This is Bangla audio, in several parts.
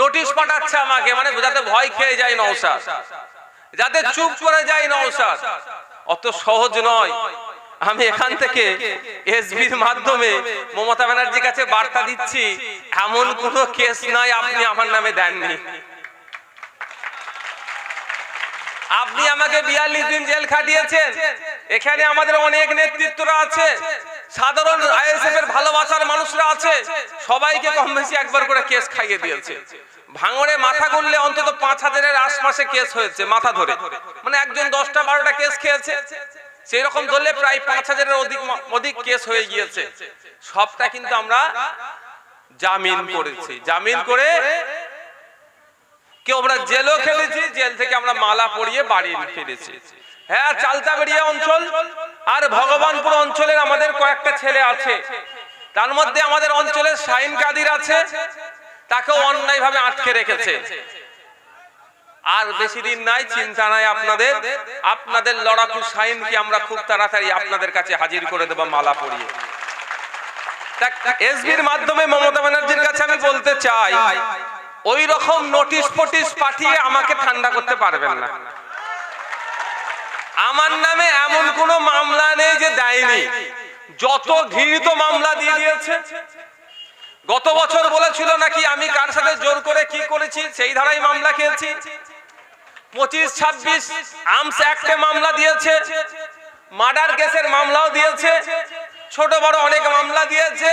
নোটিশ পাঠাচ্ছে আমাকে মানে যাতে ভয় খেয়ে যায় নৌসাদ যাতে চুপ করে যায় নৌসাদ অত সহজ নয়। আমি এখান থেকে এসবির মাধ্যমে মমতা ব্যানার্জির কাছে বার্তা দিচ্ছি। এমন কোন কেস নাই আপনি আমার নামে দেননি। আপনি আমাকে বিয়াল্লিশ দিন জেল খাটিয়েছেন। এখানে আমাদের অনেক নেতৃত্বরা আছে। সাধারণ আইএসএফ এর ভালোবাসার মানুষরা আছে, সবাইকে কম বেশি একবার করে কেস খাইয়ে দিয়েছে। ভাঙড়ে মাথা গুনলে অন্তত পাঁচ হাজারের আশপাশে কেস হয়েছে, মাথা ধরে। মানে একজন দশটা বারোটা কেস খেয়েছে। সেই রকম ধরলে প্রায় পাঁচ হাজারের অধিক অধিক কেস হয়ে গিয়েছে। সবটা কিন্তু আমরা জামিন করেছি। জামিন করে কেউ আমরা জেলও খেলেছি জেল থেকে আমরা মালা পরিয়ে বাড়ি ফিরেছি। হ্যাঁ চালতাবেড়িয়া অঞ্চল আর ভগবানপুর অঞ্চলের আমাদের কয়েকটা ছেলে আছে। তার মধ্যে আমাদের অঞ্চলের শাইন কাদির আছে, তাকেও অন্যায়ভাবে আটকে রেখেছে। আর বেশি দিন নাই, চিন্তা নাই আপনাদের। আপনাদের লড়াকু শাইনকে আমরা খুব তাড়াতাড়ি আপনাদের কাছে হাজির করে দেবো, মালা পরিয়ে। এসবির মাধ্যমে মমতা ব্যানার্জির কাছে আমি বলতে চাই, ওই রকম নোটিশ ফটিশ পাঠিয়ে আমাকে ঠান্ডা করতে পারবেন না। আমার নামে এমন কোন মামলা নেই যে দেয়নি। যত ঘৃণিত মামলা দিয়ে দিয়েছে। গত বছর বলেছিল নাকি আমি কার সাথে জোর করে কি করেছি, সেই ধারাই মামলা খেয়েছি। পঁচিশ, ছাব্বিশ আর্মস অ্যাক্টে মামলা দিয়েছে। মার্ডার কেসের মামলাও দিয়েছে। ছোট, বড় অনেক মামলা দিয়েছে।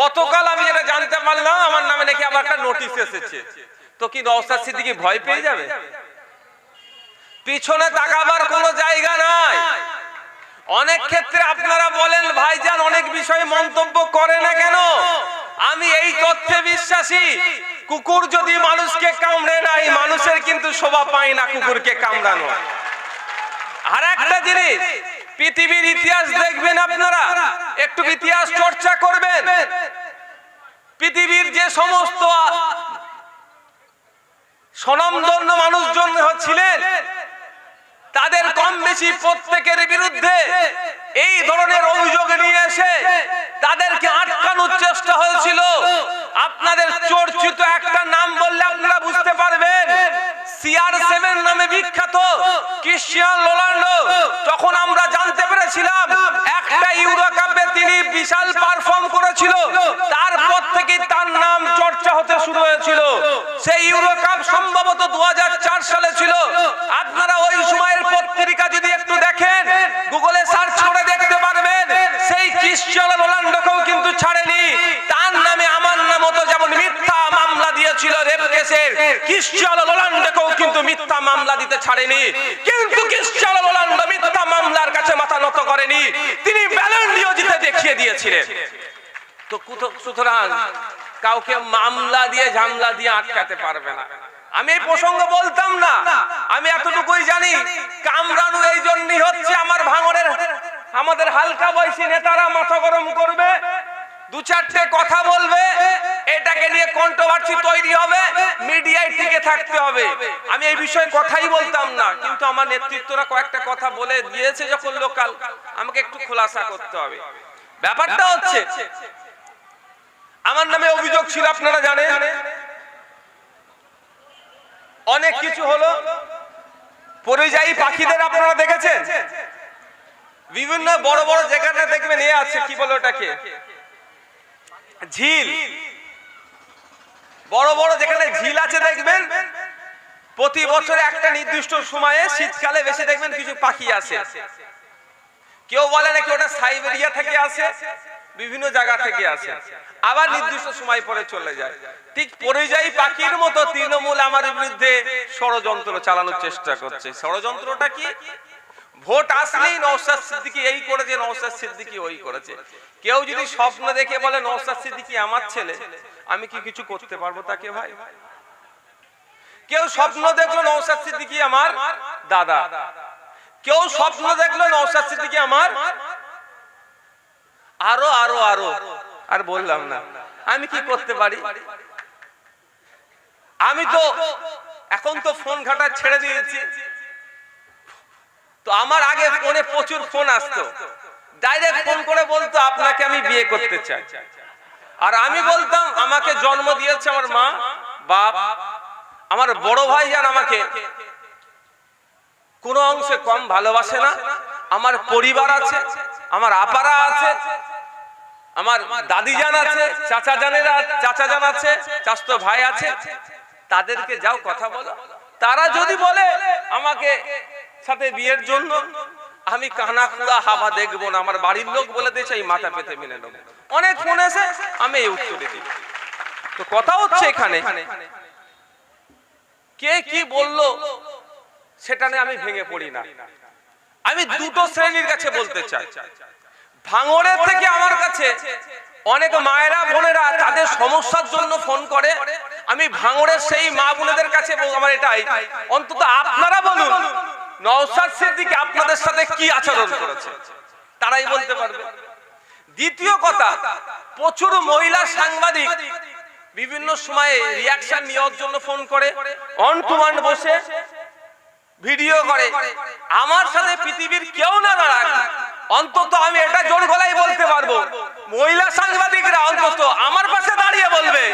গতকাল আমি যেটা জানতে পারলাম, আমার নামে নাকি আবার একটা নোটিশ এসেছে। তো কি নওসাদ সিদ্দিকি ভয় পেয়ে যাবে? পিছনে তাকাবার কোনো জায়গা নাই। অনেক ক্ষেত্রে আপনারা বলেন, ভাইজান, অনেক বিষয়ে মন্তব্য করে না কেন? আমি এই তথ্যে বিশ্বাসী। কুকুর যদি মানুষকে কামড়ে নাই, মানুষের কিন্তু শোভা পায় না কুকুরকে কামড়ানো আর একটা জিনিস, পৃথিবীর ইতিহাস দেখবেন আপনারা, একটু ইতিহাস চর্চা করবেন। পৃথিবীর যে সমস্ত স্বনামধন্য মানুষজন ছিলেন তাদের কম বেশি প্রত্যেকের বিরুদ্ধে এই ধরনের অভিযোগ নিয়ে এসে তাদেরকে আটকানোর চেষ্টা হয়েছিল। আপনাদের চর্চিত একটা নাম বললে আপনারা বুঝতে পারবেন। সিআর সেভেন নামে বিখ্যাত ক্রিশ্চিয়ান রোনাল্ডো তখন আমরা জানতে পেরেছিলাম একটা ইউরো কাপে তিনি বিশাল পারফর্ম করেছিল তারপর থেকে তার নাম চর্চা হতে শুরু হয়েছিল সেই ইউরো কাপ সম্ভবত দু সালে ছিল আপনারা ওই সময়ের পত্রিকা যদি একটু দেখেন গুগলে সার্চ করে দেখতে পারবেন সেই ক্রিশ্চিয়ানো রোনাল্ডোকেও কিন্তু ছাড়েনি তার নামে আমার নাম মতো যেমন মিথ্যা মামলা দিয়েছিল কাউকে মামলা দিয়ে ঝামলা দিয়ে আটকাতে পারবে না। আমি এই প্রসঙ্গ বলতাম না। আমি এতটুকুই জানি। কামরানু এই জন্যই হচ্ছে আমার ভাঙরের আমাদের হালকা বয়সী নেতারা মাথা গরম করবে। দু চারটে কথা বলবে, এটাকে নিয়ে কন্ট্রোভার্সি তৈরি হবে, মিডিয়ায় টিকে থাকতে হবে। আমি এই বিষয়ে কথাই বলতাম না, কিন্তু আমার নেতৃত্বরা কয়েকটা কথা বলে দিয়েছে যখন লোকাল আমাকে একটু খোলাসা করতে হবে। ব্যাপারটা হচ্ছে, আমার নামে অভিযোগ ছিল, আপনারা জানেন। অনেক কিছু হলো। পরিযায়ী পাখিদের আপনারা দেখেছেন? বিভিন্ন বড় বড় যেখানে দেখবেন, এ আছে, কি বলে ওটাকে? ঝিল। বড় বড় যেখানে ঝিল আছে দেখবেন, প্রতি বছরে একটা নির্দিষ্ট সময়ে শীতকালে বেশি দেখবেন কিছু পাখি আসে। কেউ বলে নাকি ওটা সাইবেরিয়া থেকে আসে, বিভিন্ন জায়গা থেকে আসে। আবার নির্দিষ্ট সময় পরে চলে যায়। ঠিক পরিযায়ী পাখির মতো তৃণমূল আমার বিরুদ্ধে ষড়যন্ত্র চালানোর চেষ্টা করছে। ষড়যন্ত্রটা কি? ভোট আসলেই নওশাদ সিদ্দিকি এই করেছে, নওশাদ সিদ্দিকি ওই করেছে। কেউ যদি স্বপ্ন দেখে বলে, নওশাদ সিদ্দিকি আমার ছেলে, আমি কি কিছু করতে পারব তাকে ভাই? কেউ স্বপ্ন দেখল, নওশাদ সিদ্দিকি আমার দাদা। কেউ স্বপ্ন দেখল, নওশাদ সিদ্দিকি আমার আরও আরও আরও। আর বললাম না, আমি কি করতে পারি? আমি তো এখন তো ফোন ঘাটা ছেড়ে দিয়েছি। তো আমার আগে ফোনে প্রচুর ফোন আসতো। ডাইরেক্ট ফোন করে বলতো, আপনাকে আমি বিয়ে করতে চাই। আর আমি বলতাম, আমাকে জন্ম দিয়েছে আমার মা, বাপ, আমার বড় ভাই যান আমাকে কোনো অংশে কম ভালোবাসে না। আমার পরিবার আছে, আমার আপারা আছে, আমার দাদি জান আছে, চাচা জানেরা, চাচা জান আছে চাচতো ভাই আছে। তাদেরকে যাও কথা বলো। তারা যদি বলে, আমাকে সাথে বিয়ের জন্য আমি কানা কুড়া হাবা দেখব না, আমার বাড়ির লোক বলে দিয়েছে, এই মাথা পেতে মেনে নেব। অনেক ফোন এসে আমি এই উত্তরে দিই। তো কথা হচ্ছে এখানে, কে কি বলল সেটা নিয়ে আমি ভেঙে পড়ি না। আমি দুটো শ্রেণির কাছে বলতে চাই। ভাঙড়ের থেকে আমার কাছে অনেক মায়েরা, বোনেরা তাদের সমস্যার জন্য ফোন করে। আমি ভাঙড়ের সেই মা বোনেদের কাছে আমার এটাই অন্তত আপনারা বলুন। নওশাদ সিদ্দিকী আপনাদের সাথে কি আচরণ করেছে? তারাই বলতে পারবে। দ্বিতীয় কথা, প্রচুর মহিলা সাংবাদিক বিভিন্ন সময়ে রিয়াকশন নেওয়ার জন্য ফোন করে অন টু ওয়ান বসে ভিডিও করে। আমার সাথে পৃথিবীর কেউ না দাঁড়াক, অন্তত আমি এটা জোর গলায় বলতে পারব। মহিলা সাংবাদিকরা অন্তত আমার পাশে দাঁড়িয়ে বলবে,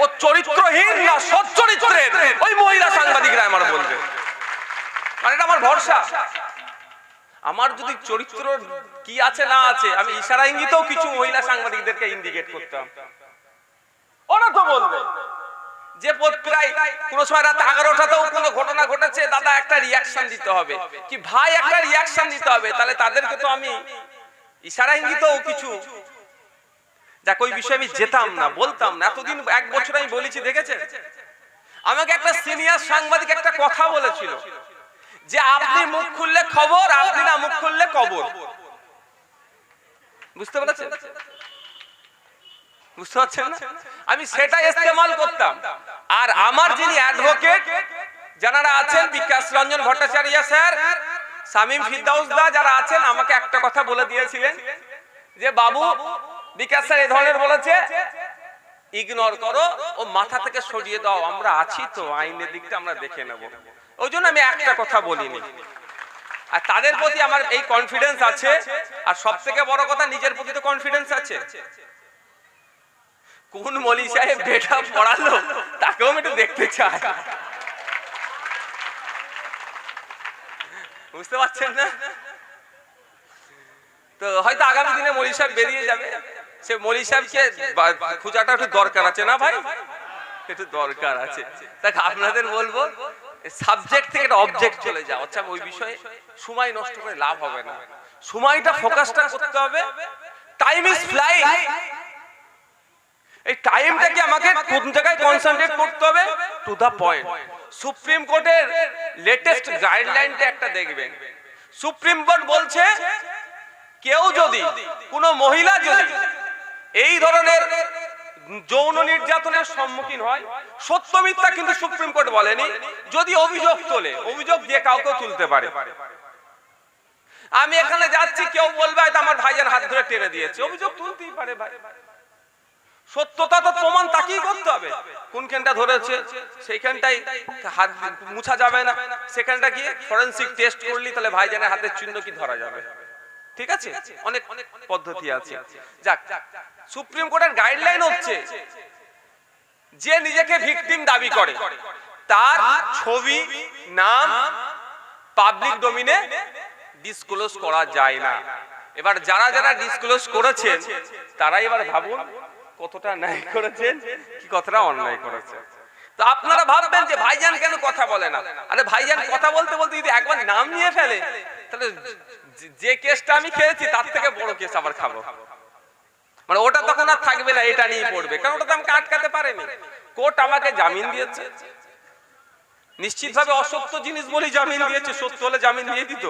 ও চরিত্রহীন না সৎ চরিত্রের ওই মহিলা সাংবাদিকরা আমার বলবে। মানে এটা আমার ভরসা। আমার যদি চরিত্র কি আছে, না আছে, আমি ইশারা ইঙ্গিতেও কিছু মহিলা সাংবাদিকদেরকে ইন্ডিকেট করতাম। ওরা তো বলবে যে প্রায় কোনো সময় রাত এগারোটাতেও কোনো ঘটনা ঘটেছে, দাদা একটা রিয়াকশন দিতে হবে। কি ভাই একটা রিয়াকশন দিতে হবে, তাহলে তাদেরকে তো আমি ইশারা ইঙ্গিতেও কিছু যাক, ওই বিষয়ে আমি যেতাম না, বলতাম না। এতদিন এক বছর আমি বলেছি, দেখেছেন? আমাকে একটা সিনিয়র সাংবাদিক একটা কথা বলেছিল। যে আপনি মুখ খুললে খবর, আপনি না মুখ খুললে কবর। বুঝতে পেরেছেন? আমি সেটা ইস্তেমাল করতাম। আর আমার যিনি অ্যাডভোকেট যারা আছেন, বিকাশ রঞ্জন ভট্টাচার্য স্যার, শামীম ফিরদাউস দা যারা আছেন, আমাকে একটা কথা বলে দিয়েছিলেন যে, বাবু, বিকাশ স্যার এই ধরনের বলেছে ইগনোর করো ও মাথা থেকে সরিয়ে দাও, আমরা আছি তো, আইনের দিকটা আমরা দেখে নেব। ওই জন্য আমি একটা কথা বলিনি। আর তাদের প্রতি আমার এই কনফিডেন্স আছে, আর সব থেকে বড় কথা, নিজের প্রতি তো কনফিডেন্স আছে। কোন মলি সাহেব বেটা পড়ালো, তাকেও আমি একটু দেখতে চাই। বুঝতে পারছেন না? তো হয়তো আগামী দিনে মলি সাহেব বেরিয়ে যাবে। সে মলি সাহেবকে খোঁজাটা একটু দরকার আছে না ভাই? একটু দরকার আছে। দেখ, আপনাদের বলব সাবজেক্ট থেকে একটা অবজেক্ট চলে যাও। আচ্ছা ওই বিষয়ে সময় নষ্ট করে লাভ হবে না। সময়টা ফোকাসটা করতে হবে। টাইম ইজ ফ্লাইং এই টাইমটাকে আমাকে কোন জায়গায় কনসেন্ট্রেট করতে হবে? টু দা পয়েন্ট সুপ্রিম কোর্টের লেটেস্ট গাইডলাইনটা একটা দেখবেন। সুপ্রিম কোর্ট বলছে, কেউ যদি, কোনো মহিলা যদি এই ধরনের যৌন নির্যাতনের সম্মুখীন হয়। সত্য মিথ্যা কিন্তু সুপ্রিম কোর্ট বলেনি। যদি অভিযোগ তোলে, অভিযোগ দিয়ে কাউকে তুলতে পারে। আমি এখানে যাচ্ছি, কেউ বলবে আমার ভাইজান হাত ধরে টেনে দিয়েছে। অভিযোগ তুলতেই পারে ভাই। সত্যতা তো প্রমাণ তাকেই করতে হবে। কোনখানটা ধরেছে, সেইখানটাই হাত মুছা যাবে না। সেখানটা কি ফরেন্সিক টেস্ট করলি, তাহলে ভাইজানের হাতের চিহ্ন কি ধরা যাবে? ঠিক আছে? অনেক অনেক পদ্ধতি আছে। যাক সুপ্রিম কোর্টের গাইডলাইন হচ্ছে যে নিজেকে ভিকটিম দাবি করে। তার ছবি, নাম পাবলিক ডোমিনে ডিসক্লোজ করা যায় না। এবার যারা যারা ডিসক্লোজ করেছেন, তারাই এবার ভাবুন কতটা ন্যায় করেছেন, কি কতটা অন্যায় করেছেন। তো আপনারা ভাববেন যে ভাইজান কেন কথা বলে না? আরে ভাইজান কথা বলতে বলতে যদি একবার নাম নিয়ে ফেলে, তাহলে যে কেসটা আমি খেয়েছি, তার থেকে বড় কেস আবার খাব। মানে ওটা তখন আর থাকবে না, এটা নিয়ে পড়বে। কারণ ওটা তো আমাকে আটকাতে পারেনি। কোর্ট আমাকে জামিন দিয়েছে। নিশ্চিতভাবে অসত্য জিনিস বলি জামিন দিয়েছে, সত্য হলে জামিন দিয়ে দিত।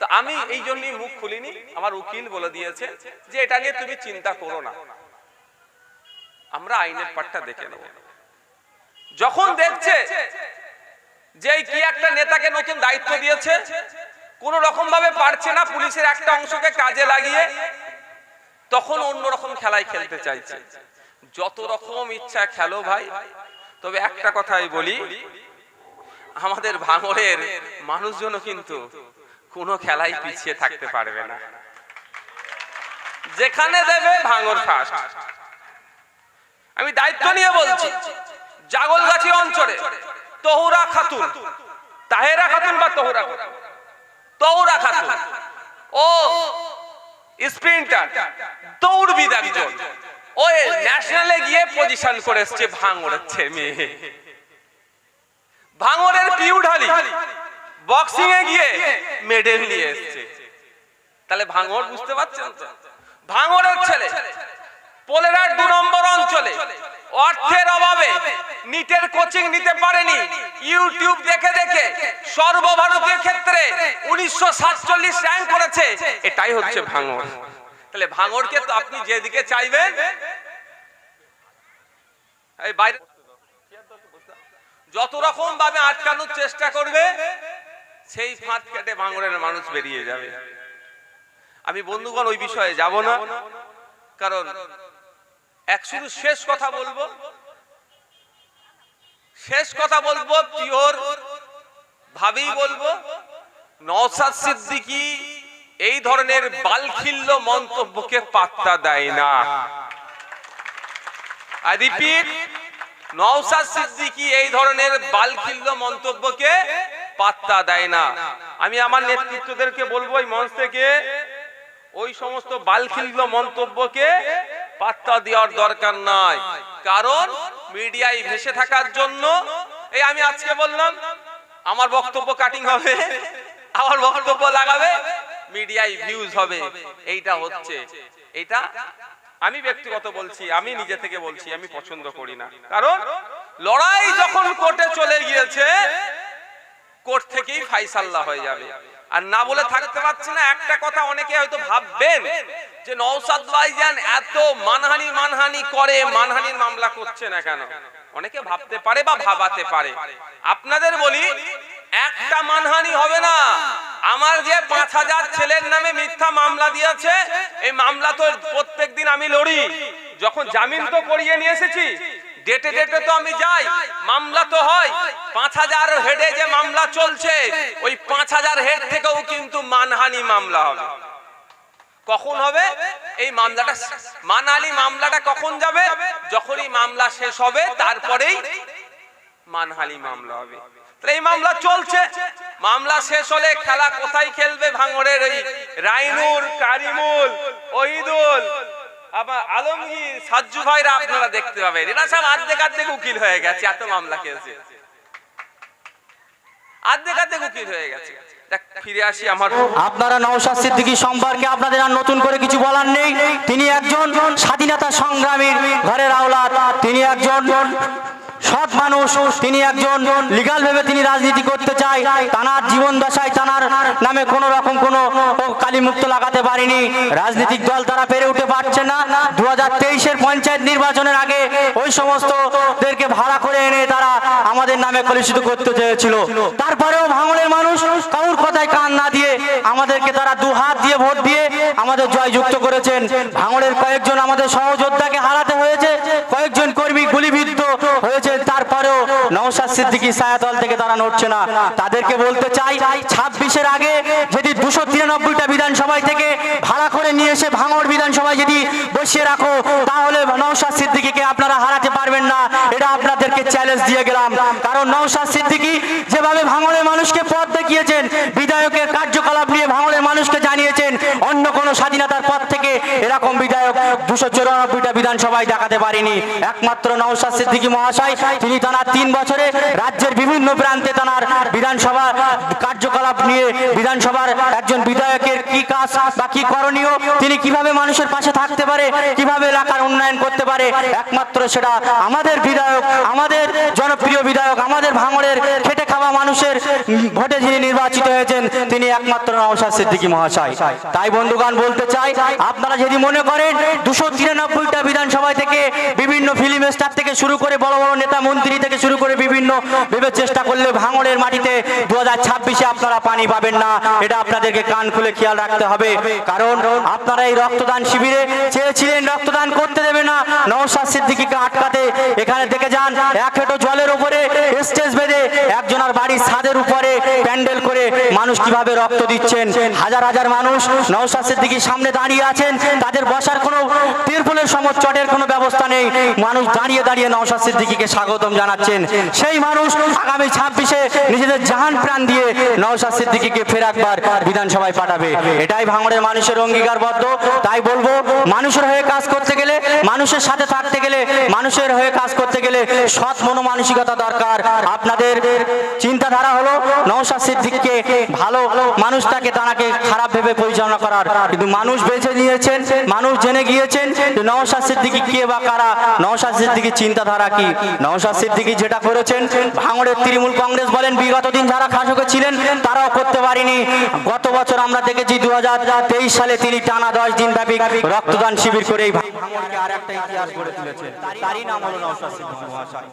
তো আমি এই জন্যই মুখ খুলিনি, আমার উকিল বলে দিয়েছে যে এটা নিয়ে তুমি চিন্তা করো না। আমরা আইনের পাঠটা দেখে নেব। যখন দেখছে যে কি একটা নেতাকে নতুন দায়িত্ব দিয়েছে, কোন রকম ভাবে পারছে না পুলিশের একটা অংশকে কাজে লাগিয়ে তখন অন্য রকম খেলায় খেলতে চাইছে। যত রকম ইচ্ছা খেলো ভাই, তবে একটা কথাই বলি, আমাদের ভাঙরের মানুষজনও কিন্তু কোনো খেলায় পিছিয়ে থাকতে পারবে না। যেখানে দেবে ভাঙর ফার্স্ট আমি দায়িত্ব নিয়ে বলছি, জাগলগাছি অঞ্চলে তহুরা খাতুন, তাহেরা খাতুন বা তহুরা খাতুন? তহুরা খাতুন। ও স্প্রিন্টার দৌড়বিদ একজন ও ন্যাশনালে গিয়ে পজিশন করে এসছে ভাঙড়ের ছেলে। মেয়ে ভাঙড়ের পিউঢালি বক্সিং এ গিয়ে মেডেল নিয়ে এসছে। তাহলে ভাঙড় বুঝতে পারছেন তো? ভাঙড়ের ছেলে, পোলেরার দু নম্বর অঞ্চলে অর্থের অভাবে নিটের কোচিং নিতে পারেনি। ইউটিউব দেখে দেখে সর্বভারতীয় ক্ষেত্রে উনিশশো সাতচল্লিশ র্যাঙ্ক করেছে। এটাই হচ্ছে ভাঙড় তাহলে ভাঙড়কে তো আপনি যেদিকে চাইবেন বাইরে যত রকম ভাবে আটকানোর চেষ্টা করবে, সেই ফাঁদ কেটে ভাঙরের মানুষ বেরিয়ে যাবে। আমি বন্ধুগণ, ওই বিষয়ে যাব না। কারণ এক শুধু শেষ কথা বলব? শেষ কথা বলব, পিওর। ভাবেই বলব নওসাদ সিদ্দিকি এই ধরনের বালখিল্য মন্তব্যকে পাত্তা দেয় না। আই রিপিট নওসাদ সিদ্দিকি এই ধরনের বালখিল্য মন্তব্যকে পাত্তা দেয় না। আমি আমার নেতৃত্বদেরকে বলব এই মঞ্চ থেকে, ওই সমস্ত বালখিল্য মন্তব্যকে পাত্তা দেওয়ার দরকার নাই। কারণ মিডিয়ায় ভেসে থাকার জন্য, এই আমি আজকে বললাম, আমার বক্তব্য কাটিং হবে, আমার বক্তব্য লাগাবে, মিডিয়ায় ভিউজ হবে। এইটা হচ্ছে। এইটা আমি ব্যক্তিগত বলছি, আমি নিজে থেকে বলছি, আমি পছন্দ করি না। কারণ লড়াই যখন কোর্টে চলে গিয়েছে, কোর্ট থেকেই ফাইসাল্লা হয়ে যাবে। আর না বলে থাকতে পারছি না, একটা কথা অনেকে হয়তো ভাববেন যে নওসাদ ভাইজান এত মানহানি মানহানি করে মানহানির মামলা করছে না কেন? অনেকে ভাবতে পারে বা ভাবাতে পারে। আপনাদের বলি একটা মানহানি হবে না। আমার যে পাঁচ হাজার ছেলের নামে মিথ্যা মামলা দিয়েছে এই মামলা তো প্রত্যেক দিন আমি লড়ি। যখন জামিন তো করিয়ে নিয়ে এসেছি ডেটে ডেটে তো আমি যাই। মামলা তো হয়। পাঁচ হাজার হেডে যে মামলা চলছে ওই পাঁচ হাজার হেড থেকেও কিন্তু মানহানি মামলা হবে। কখন হবে? এই মামলাটা মানহানি মামলাটা কখন যাবে? যখনই মামলা শেষ হবে, তারপরেই মানহালি মামলা হবে। এই মামলা চলছে। মামলা শেষ হলে খেলা কোথায় খেলবে ভাঙড়ের এই রাইনুর কারিমুল, ওহিদুল, আবার আলমগীর, সাজ্জু ভাইরা আপনারা দেখতে পাবেন। এরা সব আর্ধেক আর্ধেক উকিল হয়ে গেছে, এত মামলা খেলছে। আর্ধেক আর্ধেক উকিল হয়ে গেছে। আপনারা নওশাদ সিদ্দিকী সম্পর্কে আপনাদের আর নতুন করে কিছু বলার নেই। তিনি একজন স্বাধীনতা সংগ্রামীর ঘরের আওলাদ। তিনি একজন সৎ মানুষ, তিনি একজন লিগাল ভেবে তিনি রাজনীতি করতে চায়, তানার জীবন দশায় তানার নামে কোনো রকম কোনো কালী মুক্ত লাগাতে পারেনি। রাজনৈতিক দল তারা পেরে উঠে পারছে না। দু হাজার তেইশের পঞ্চায়েত নির্বাচনের আগে ওই সমস্তদেরকে ভাড়া করে এনে তারা আমাদের নামে কলুষিত করতে চেয়েছিল। তারপরেও ভাঙড়ের মানুষ কারোর কথায় কান না দিয়ে আমাদেরকে তারা দু হাত দিয়ে ভোট দিয়ে আমাদের জয়যুক্ত করেছেন। ভাঙড়ের কয়েকজন আমাদের সহযোদ্ধাকে হারাতে হয়েছে কয়েকজন কর্মী গুলিবিদ্ধ হয়েছে তারপরেও নওশাদ সিদ্দিকী ছায়াতল থেকে তারা নড়ছে না। তাদেরকে বলতে চাই, ছাব্বিশের আগে যদি দুশো তিরানব্বইটা বিধানসভায় থেকে ভাড়া করে নিয়ে এসে ভাঙড় বিধানসভায় যদি বসিয়ে রাখো, তাহলে নৌসাদ সিদ্দিকীকে আপনারা হারাতে পারবেন না। এটা আপনাদেরকে চ্যালেঞ্জ দিয়ে গেলাম। কারণ নৌসাদ সিদ্দিকী যেভাবে ভাঙড়ের মানুষকে পথ দেখিয়েছেন বিধায়কের কার্যকলাপ নিয়ে ভাঙড়ের মানুষকে জানিয়েছেন অন্য কোনো স্বাধীনতার পথ থেকে এরকম বিধায়ক দুশো চৌরানব্বইটা বিধানসভায় দেখাতে পারেনি। একমাত্র নওশাদ সিদ্দিকী মহাশয়, তিনি তার তিন বছরে রাজ্যের বিভিন্ন প্রান্তে তার বিধানসভা কার্যকলাপ নিয়ে বিধানসভার একজন বিধায়কের কি কাজ বা কি করণীয়, তিনি কীভাবে মানুষের পাশে থাকতে পারে, কীভাবে এলাকার উন্নয়ন করতে পারে, একমাত্র সেটা আমাদের বিধায়ক, আমাদের জনপ্রিয় বিধায়ক, আমাদের ভাঙড়ের মানুষের ভোটে যিনি নির্বাচিত হয়েছেন, তিনি একমাত্র নওশাদ সিদ্দিকী মহাশয়। তাই বন্ধুগান বলতে চাই, আপনারা যদি মনে করেন, দুশো তিরানব্বইটা বিধানসভা থেকে বিভিন্ন ফিল্ম স্টার থেকে শুরু করে বড় বড় নেতা মন্ত্রী থেকে শুরু করে বিভিন্ন ভেবে চেষ্টা করলে ভাঙড়ের মাটিতে দু হাজার আপনারা পানি পাবেন না। এটা আপনাদেরকে কান খুলে খেয়াল রাখতে হবে। কারণ আপনারা এই রক্তদান শিবিরে চেয়েছিলেন, রক্তদান করতে দেবে না। নওশাদ সিদ্দিকীকে আটকাতে এখানে দেখে যান, এক হেঁটো জলের উপরে স্টেজ বেঁধে একজনের বাড়ির ছাদের উপরে প্যান্ডেল মানুষ কীভাবে রক্ত দিচ্ছেন? হাজার হাজার মানুষ নৌসাদ সিদ্দিকির সামনে দাঁড়িয়ে আছেন। তাদের বসার কোনো তিরপুলের সমত চটের কোনো ব্যবস্থা নেই। মানুষ দাঁড়িয়ে দাঁড়িয়ে নৌসাদ সিদ্দিকিকে স্বাগতম জানাচ্ছেন। সেই মানুষ আগামী ছাব্বিশে নিজেদের জাহান প্রাণ দিয়ে নৌসাদ সিদ্দিকিকে ফের একবার বিধানসভায় পাঠাবে। এটাই ভাঙড়ের মানুষের অঙ্গীকারবদ্ধ। তাই বলব, মানুষের হয়ে কাজ করতে গেলে, মানুষের সাথে থাকতে গেলে, মানুষের হয়ে কাজ করতে গেলে সৎ মনোমানসিকতা দরকার। আপনাদের চিন্তাধারা হলো নৌসাদ সিদ্দিককে ভালো মানুষটাকে তাকে খারাপ ভেবে পরিচালনা করার। কিন্তু মানুষ বেছে নিয়েছেন, মানুষ জেনে গিয়েছেন যে নৌসাদ সিদ্দিকি কে বা কারা নৌসাদ সিদ্দিকির চিন্তাধারা কি? নৌসাদ সিদ্দিকি যেটা করেছেন, ভাঙড়ের তৃণমূল কংগ্রেস বলেন, বিগত দিন যারা শাসকে ছিলেন, তারাও করতে পারিনি। গত বছর আমরা দেখেছি দু হাজার তেইশ সালে তিনি টানা দশ দিন ব্যাপী রক্তদান শিবির করে আর একটা ইতিহাস গড়ে তুলেছেন। তারই নাম হলো সিদ্দিকী মহাশয়।